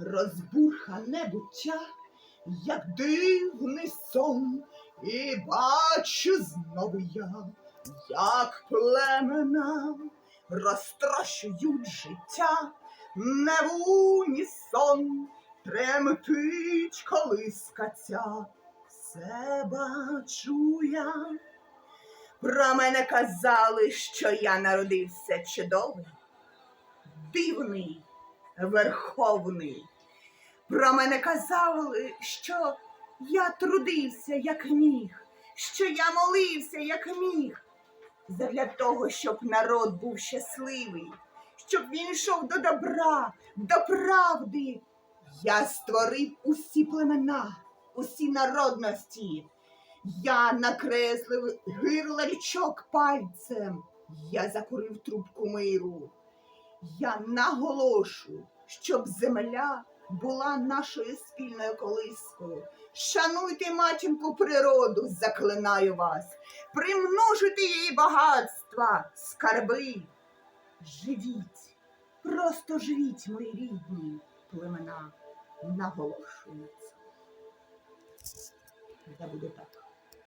розбурхане буття, як дивний сон, і бачу знову я, як племена розтрощують життя, не в унісон тремтить колиска ця. Все бачу я. Про мене казали, що я народився чудовий, дивний, верховний. Про мене казали, що я трудився, як міг, що я молився, як міг, задля того, щоб народ був щасливий, щоб він йшов до добра, до правди. Я створив усі племена, усі народності. Я накреслив гирла річок пальцем. Я закурив трубку миру. Я наголошу, щоб земля була нашою спільною колискою. Шануйте матінку природу, заклинаю вас, примножуйте її багатства, скарби. Живіть, просто живіть, мої рідні племена, наголошується. Це буде так.